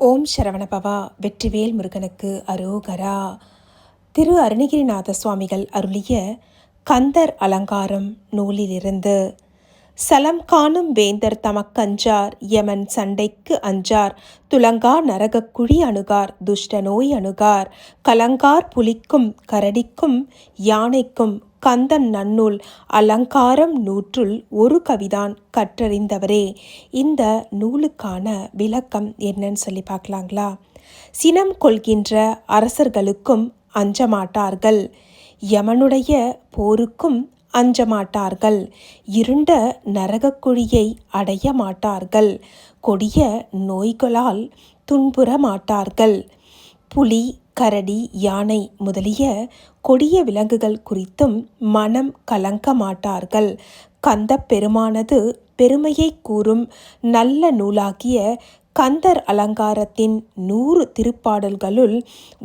ஓம் சரவணபவா வெற்றிவேல் முருகனுக்கு அரோகரா. திரு அருணகிரிநாத சுவாமிகள் அருளிய கந்தர் அலங்காரம் நூலிலிருந்து சலம் காணும் வேந்தர் தமக்கஞ்சார் யமன் சண்டைக்கு அஞ்சார் துலங்கா நரகக் குழி அணுகார் துஷ்ட நோய் அணுகார் கலங்கார் புலிக்கும் கரடிக்கும் யானைக்கும் கந்தன் நன்னூல் அலங்காரம் நூற்றுள் ஒரு கவிதான் கற்றறிந்தவரே. இந்த நூலுக்கான விளக்கம் என்னன்னு சொல்லி பார்க்கலாங்களா? சினம் கொள்கின்ற அரசர்களுக்கும் அஞ்சமாட்டார்கள். யமனுடைய போருக்கும் அஞ்சமாட்டார்கள். இருண்ட நரகக்குழியை அடைய மாட்டார்கள் கொடிய நோய்களால் துன்புற மாட்டார்கள் புலி கரடி யானை முதலிய கொடிய விலங்குகள் குறித்தும் மனம் கலங்க மாட்டார்கள் கந்த பெருமானது பெருமையை கூறும் நல்ல நூலாகிய கந்தர் அலங்காரத்தின் நூறு திருப்பாடல்களுள்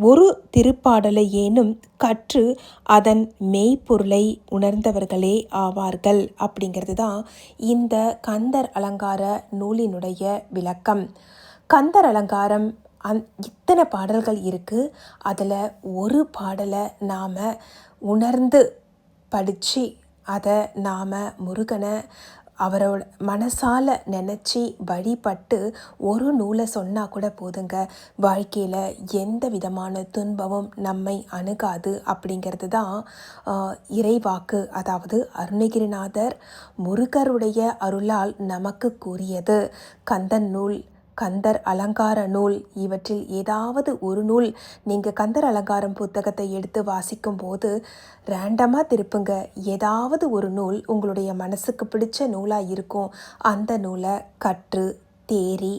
ஒரு திருப்பாடலை ஏனும் கற்று அதன் மெய்ப்பொருளை உணர்ந்தவர்களே ஆவார்கள். அப்படிங்கிறது தான் இந்த கந்தர் அலங்கார நூலினுடைய விளக்கம். கந்தர் அலங்காரம் அந் இத்தனை பாடல்கள் இருக்குது அதில் ஒரு பாடலை நாம் உணர்ந்து படித்து அதை நாம் முருகனை அவரோட மனசால் நினச்சி வழிபட்டு ஒரு நூலை சொன்னால் கூட போதுங்க. வாழ்க்கையில் எந்த விதமான துன்பமும் நம்மை அணுகாது அப்படிங்கிறது தான் இறைவாக்கு. அதாவது அருணகிரிநாதர் முருகருடைய அருளால் நமக்கு கூறியது. கந்தன் நூல் கந்தர் அலங்கார நூல். இவற்றில் ஏதாவது ஒரு நூல் நீங்கள் கந்தர் அலங்காரம் புத்தகத்தை எடுத்து வாசிக்கும் போது ரேண்டமாக திருப்புங்க. ஏதாவது ஒரு நூல் உங்களுடைய மனசுக்கு பிடிச்ச நூலாக இருக்கும். அந்த நூலை கற்று தேறி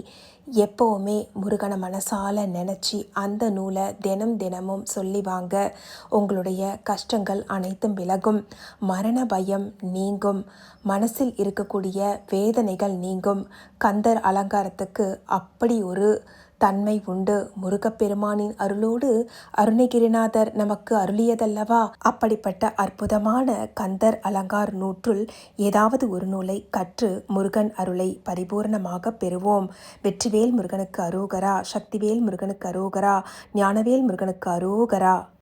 எப்போவுமே முருகனை மனசால் நினச்சி அந்த நூலை தினம் தினமும் சொல்லி வாங்க. உங்களுடைய கஷ்டங்கள் அனைத்தும் விலகும். மரண பயம் நீங்கும். மனசில் இருக்கக்கூடிய வேதனைகள் நீங்கும். கந்தர் அலங்காரத்துக்கு அப்படி ஒரு தன்மை உண்டு. முருகப்பெருமானின் அருளோடு அருணகிரிநாதர் நமக்கு அருளியதல்லவா? அப்படிப்பட்ட அற்புதமான கந்தர் அலங்கார் நூற்றுள் ஏதாவது ஒரு நூலை கற்று முருகன் அருளை பரிபூர்ணமாக பெறுவோம். வெற்றிவேல் முருகனுக்கு அரோகரா சக்திவேல் முருகனுக்கு அரோகரா ஞானவேல் முருகனுக்கு அரோகரா.